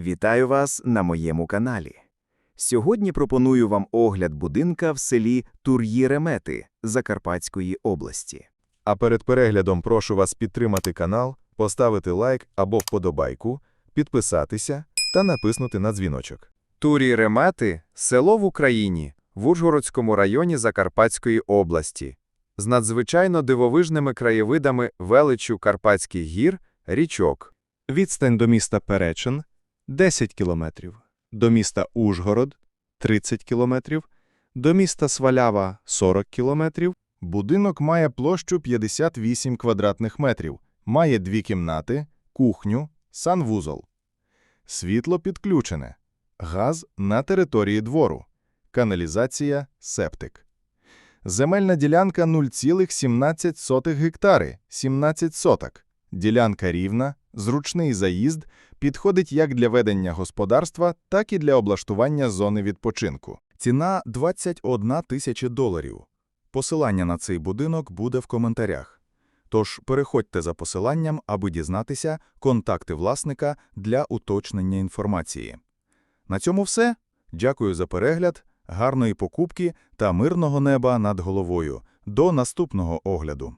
Вітаю вас на моєму каналі. Сьогодні пропоную вам огляд будинка в селі Тур'ї-Ремети Закарпатської області. А перед переглядом прошу вас підтримати канал, поставити лайк або вподобайку, підписатися та написнути на дзвіночок. Турі Ремети – село в Україні, в Ужгородському районі Закарпатської області, з надзвичайно дивовижними краєвидами величу Карпатських гір, річок. Відстань до міста Перечин – 10 кілометрів, до міста Ужгород – 30 кілометрів, до міста Свалява – 40 кілометрів, Будинок має площу 58 квадратних метрів, має дві кімнати, кухню, санвузол. Світло підключене, газ на території двору, каналізація, септик. Земельна ділянка 0,17 гектари, 17 соток. Ділянка рівна, зручний заїзд, підходить як для ведення господарства, так і для облаштування зони відпочинку. Ціна – 21 тисяча доларів. Посилання на цей будинок буде в коментарях. Тож переходьте за посиланням, аби дізнатися контакти власника для уточнення інформації. На цьому все. Дякую за перегляд, гарної покупки та мирного неба над головою. До наступного огляду.